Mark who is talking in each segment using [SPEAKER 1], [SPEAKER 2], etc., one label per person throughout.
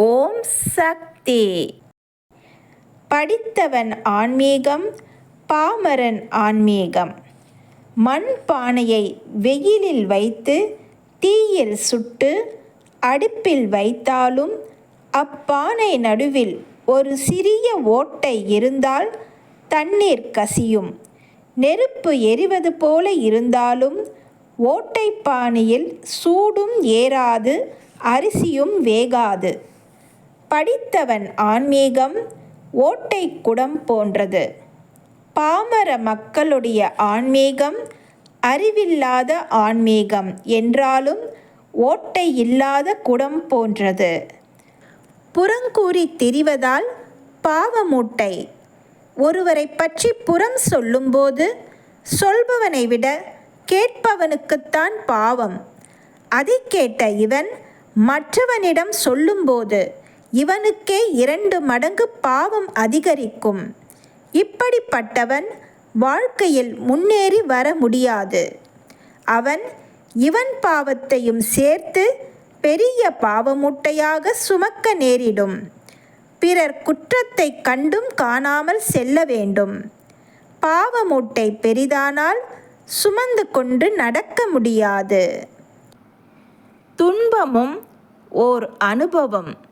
[SPEAKER 1] ஓம் சக்தி. படித்தவன் ஆன்மீகம் பாமரன் ஆன்மீகம். மண் பானையை வெயிலில் வைத்து தீயில் சுட்டு அடுப்பில் வைத்தாலும் அப்பானை நடுவில் ஒரு சிறிய ஓட்டை இருந்தால் தண்ணீர் கசியும். நெருப்பு எரிவது போல இருந்தாலும் ஓட்டை பானையில் சூடும் ஏறாது அரிசியும் வேகாது. படித்தவன் ஆன்மீகம் ஓட்டை குடம் போன்றது. பாமர மக்களுடைய ஆன்மீகம் அறிவில்லாத ஆன்மீகம் என்றாலும் ஓட்டை இல்லாத குடம் போன்றது. புறங்கூறி திரிவதால் பாவமூட்டை. ஒருவரை பற்றி புறம் சொல்லும்போது சொல்பவனை விட கேட்பவனுக்குத்தான் பாவம். அதை கேட்ட இவன் மற்றவனிடம் சொல்லும்போது இவனுக்கே இரண்டு மடங்கு பாவம் அதிகரிக்கும். இப்படிப்பட்டவன் வாழ்க்கையில் முன்னேறி வர முடியாது. அவன் இவன் பாவத்தையும் சேர்த்து பெரிய பாவமூட்டையாக சுமக்க நேரிடும். பிறர் குற்றத்தை கண்டும் காணாமல் செல்ல வேண்டும். பாவமூட்டை பெரிதானால் சுமந்து கொண்டு நடக்க முடியாது. துன்பமும் ஓர் அனுபவம்.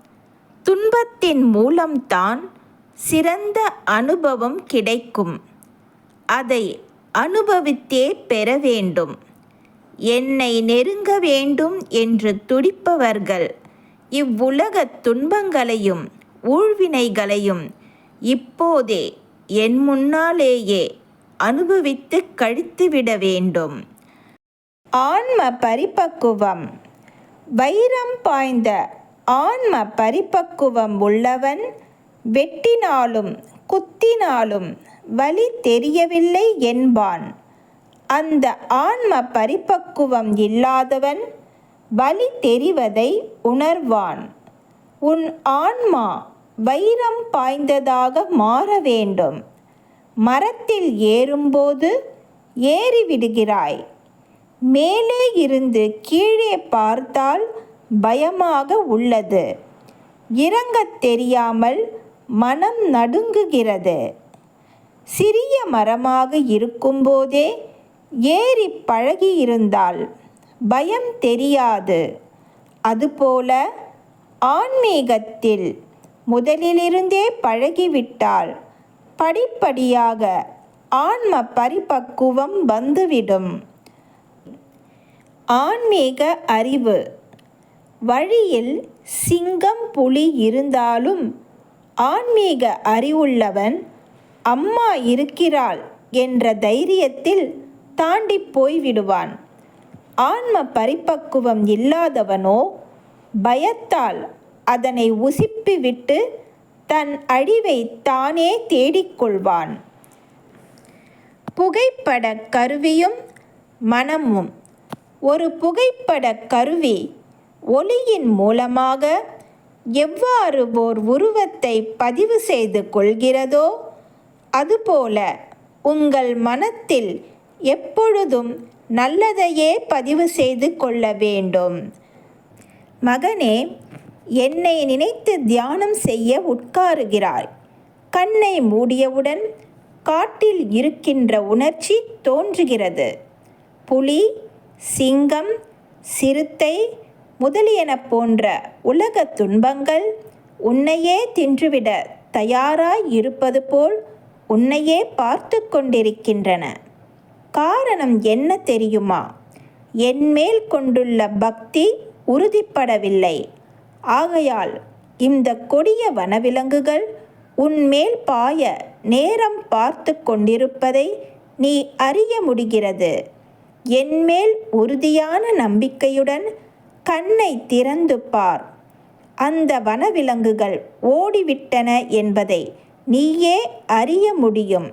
[SPEAKER 1] துன்பத்தின் மூலம்தான் சிறந்த அனுபவம் கிடைக்கும். அதை அனுபவித்தே பெற வேண்டும். என்னை நெருங்க வேண்டும் என்று துடிப்பவர்கள் இவ்வுலகத் துன்பங்களையும் ஊழ்வினைகளையும் இப்போதே என் முன்னாலேயே அனுபவித்து கழித்துவிட வேண்டும். ஆன்ம பரிபக்குவம் வைரம் பாய்ந்த ஆன்ம பரிபக்குவம் உள்ளவன் வெட்டினாலும் குத்தினாலும் வலி தெரியவில்லை என்பான். அந்த ஆன்ம பரிபக்குவம் இல்லாதவன் வலி தெரிவதை உணர்வான். உன் ஆன்மா வைரம் பாய்ந்ததாக மாற வேண்டும். மரத்தில் ஏறும்போது ஏறிவிடுகிறாய். மேலே இருந்து கீழே பார்த்தால் பயமாக உள்ளது. இறங்கத் தெரியாமல் மனம் நடுங்குகிறது. சிறிய மரமாக இருக்கும்போதே ஏறி பழகியிருந்தால் பயம் தெரியாது. அதுபோல ஆன்மீகத்தில் முதலிலிருந்தே பழகிவிட்டால் படிப்படியாக ஆன்ம பரிபக்குவம் வந்துவிடும். ஆன்மீக அறிவு வழியில் சிங்கம் புலி இருந்தாலும் ஆன்மீக அறிவுள்ளவன் அம்மா இருக்கிறாள் என்ற தைரியத்தில் தாண்டி போய்விடுவான். ஆன்ம பரிபக்குவம் இல்லாதவனோ பயத்தால் அதனை உசிப்பிவிட்டு தன் அழிவை தானே தேடிக்கொள்வான். புகைப்பட கருவியும் மனமும். ஒரு புகைப்பட கருவி ஒளியின் மூலமாக எவ்வாறு ஓர் உருவத்தை பதிவு செய்து கொள்கிறதோ அதுபோல உங்கள் மனத்தில் எப்பொழுதும் நல்லதையே பதிவு செய்து கொள்ள வேண்டும். மகனே என்னை நினைத்து தியானம் செய்ய உட்காருகிறாய். கண்ணை மூடியவுடன் காட்டில் இருக்கின்ற உணர்ச்சி தோன்றுகிறது. புலி சிங்கம் சிறுத்தை முதலியன போன்ற உலக துன்பங்கள் உன்னையே தின்றுவிட தயாராய் இருப்பது போல் உன்னையே பார்த்து கொண்டிருக்கின்றன. காரணம் என்ன தெரியுமா? என்மேல் கொண்டுள்ள பக்தி உறுதிப்படவில்லை. ஆகையால் இந்த கொடிய வனவிலங்குகள் உன்மேல் பாய நேரம் பார்த்து கொண்டிருப்பதை நீ அறிய முடிகிறது. என்மேல் உறுதியான நம்பிக்கையுடன் கண்ணை திறந்து பார். அந்த வனவிலங்குகள் ஓடிவிட்டன என்பதை நீயே அறிய முடியும்.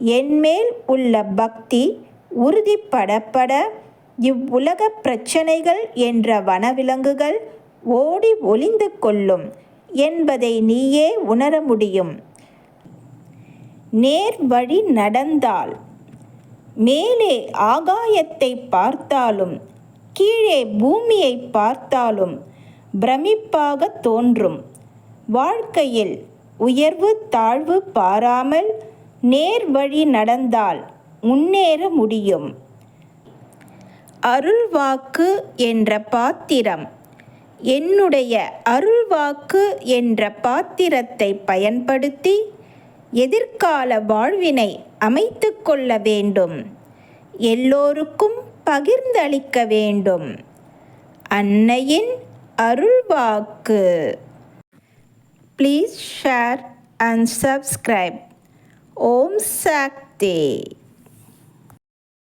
[SPEAKER 1] என்மேல் உள்ள பக்தி உறுதிப்படப்பட இவ்வுலக பிரச்சனைகள் என்ற வனவிலங்குகள் ஓடி ஒளிந்து கொள்ளும் என்பதை நீயே உணர முடியும். நேர் வழி நடந்தால் மேலே ஆகாயத்தை பார்த்தாலும் கீழே பூமியை பார்த்தாலும் பிரமிப்பாக தோன்றும். வாழ்க்கையில் உயர்வு தாழ்வு பாராமல் நேர் வழி நடந்தால் முன்னேற முடியும். அருள்வாக்கு என்ற பாத்திரம். என்னுடைய அருள்வாக்கு என்ற பாத்திரத்தை பயன்படுத்தி எதிர்கால வாழ்வினை அமைத்து கொள்ள வேண்டும். எல்லோருக்கும் பகிர்ந்தளிக்க வேண்டும் அன்னையின் அருள்வாக்கு. Please share and subscribe Om Shakti.